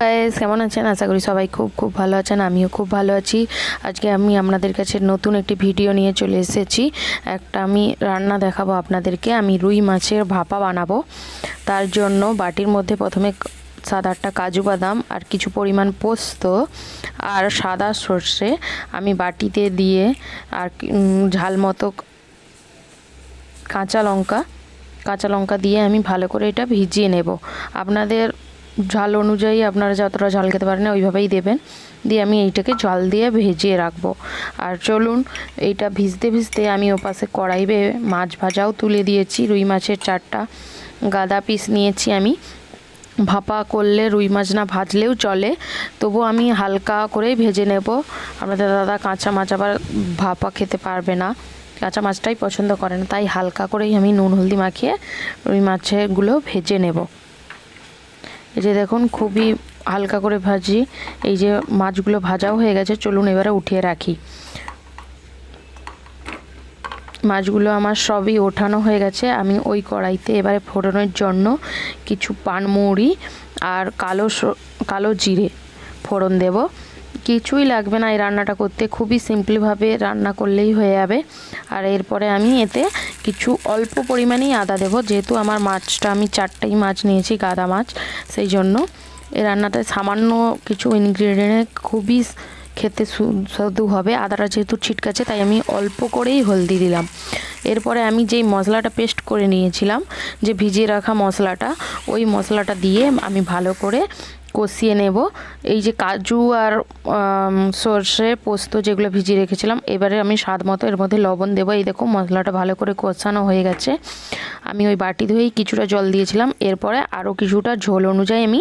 কেমন আছেন? আশা করি সবাই খুব খুব ভালো আছেন, আমিও খুব ভালো আছি। আজকে আমি আপনাদের কাছে নতুন একটি ভিডিও নিয়ে চলে এসেছি। একটা আমি রান্না দেখাবো আপনাদেরকে। আমি রুই মাছের ভাপা বানাবো। তার জন্য বাটির মধ্যে প্রথমে সাত আটটা কাজু বাদাম আর কিছু পরিমাণ পোস্ত আর সাদা সর্ষে আমি বাটিতে দিয়ে আর ঝাল মতো কাঁচা লঙ্কা কাঁচা লঙ্কা দিয়ে আমি ভালো করে এটা ভিজিয়ে নেব। আপনাদের ঝাল অনুযায়ী আপনারা যতটা ঝাল খেতে পারেন ওইভাবেই দেবেন। দিয়ে আমি এইটাকে জল দিয়ে ভেজিয়ে রাখব। আর চলুন, এইটা ভিজতে ভিজতে আমি ওপাশে কড়াই বেয়ে মাছ ভাজাও তুলে দিয়েছি, রুই মাছের চারটা গাদা পিস নিয়েছি আমি। ভাপা করলে রুই মাছ না ভাজলেও চলে, তবু আমি হালকা করেই ভেজে নেব। আমাদের দাদা কাঁচা মাছ আবার ভাপা খেতে পারবে না। কাঁচা মাছটাই পছন্দ করে না, তাই হালকা করেই আমি নুন হলদি মাখিয়ে রুই মাছেরগুলো ভেজে নেব। এই যে দেখুন, খুবই হালকা করে ভাজি। এই যে মাছগুলো ভাজাও হয়ে গেছে, চলুন এবারে উঠিয়ে রাখি। মাছগুলো আমার সবই ওঠানো হয়ে গেছে। আমি ওই কড়াইতে এবারে ফোড়নের জন্য কিছু পানমৌরি আর কালো কালো জিরে ফোড়ন দেব। কিছুই লাগবে না এই রান্নাটা করতে। খুবই সিম্পলিভাবে রান্না করলেই হয়ে যাবে। আর এরপরে আমি এতে কিছু অল্প পরিমাণেই আদা দেব। যেহেতু আমার মাছটা, আমি চারটেই মাছ নিয়েছি, গাদা মাছ, সেই জন্য। এই রান্নাটায় সামান্য কিছু ইনগ্রিডিয়েন্ট খুবই খেতে সুস্বাদু হবে। আদাটা যেহেতু ছিটকাছে, তাই আমি অল্প করেই হলদি দিলাম। এরপরে আমি যেই মশলাটা পেস্ট করে নিয়েছিলাম, যে ভিজিয়ে রাখা মশলাটা, ওই মশলাটা দিয়ে আমি ভালো করে কষিয়ে নেব। এই যে কাজু আর সর্ষে পোস্ত যেগুলো ভিজিয়ে রেখেছিলাম, এবারে আমি স্বাদ মতো এর মধ্যে লবণ দেবো। এই দেখো মশলাটা ভালো করে কষানো হয়ে গেছে। আমি ওই বাটি ধুয়েই কিছুটা জল দিয়েছিলাম। এরপরে আরও কিছুটা ঝোল অনুযায়ী আমি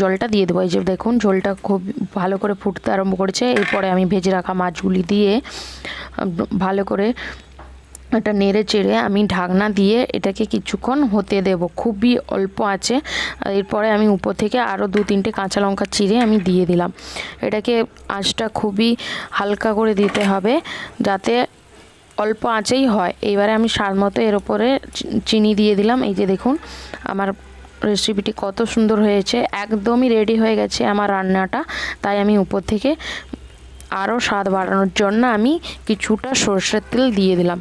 জলটা দিয়ে দেবো। এই যে দেখুন, ঝোলটা খুব ভালো করে ফুটতে আরম্ভ করেছে। এরপরে আমি ভেজে রাখা মাছগুলি দিয়ে ভালো করে এটা নেড়ে চেড়ে আমি ঢাকনা দিয়ে এটাকে কিছুক্ষণ হতে দেব। খুবই অল্প আছে। এরপরে আমি উপর থেকে আরও দু তিনটে কাঁচা লঙ্কা চিড়ে আমি দিয়ে দিলাম। এটাকে আঁচটা খুবই হালকা করে দিতে হবে যাতে অল্প আঁচেই হয়। এবারে আমি স্বাদ মতো এর ওপরে চিনি দিয়ে দিলাম। এই যে দেখুন, আমার রেসিপিটি কত সুন্দর হয়েছে। একদমই রেডি হয়ে গেছে আমার রান্নাটা। তাই আমি উপর থেকে আরও স্বাদ বাড়ানোর জন্য আমি কিছুটা সর্ষের তেল দিয়ে দিলাম।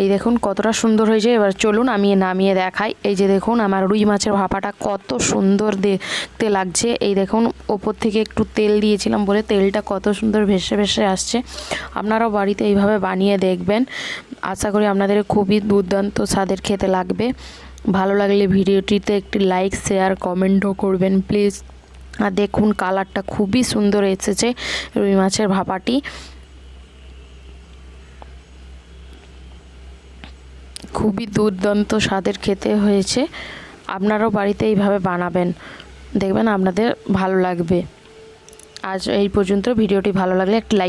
এই দেখুন কতটা সুন্দর হয়েছে। এবার চলুন আমি নামিয়ে দেখাই। এই যে দেখুন আমার রুই মাছের ভাপাটা কত সুন্দর দেখতে লাগছে। এই দেখুন ওপর থেকে একটু তেল দিয়েছিলাম বলে তেলটা কত সুন্দর ভেসে ভেসে আসছে। আপনারাও বাড়িতে এইভাবে বানিয়ে দেখবেন। আশা করি আপনাদের খুবই দুর্দান্ত স্বাদের খেতে লাগবে। ভালো লাগলে ভিডিওটিতে একটি লাইক, শেয়ার, কমেন্টও করবেন প্লিজ। আর দেখুন কালারটা খুবই সুন্দর এসেছে রুই মাছের ভাপাটি। খুবই দুর্দান্ত স্বাদের খেতে হয়েছে। আপনারাও বাড়িতে এইভাবে বানাবেন। দেখবেন আপনাদের ভালো লাগবে। আজ এই পর্যন্ত। ভিডিওটি ভালো লাগলে একটি লাইক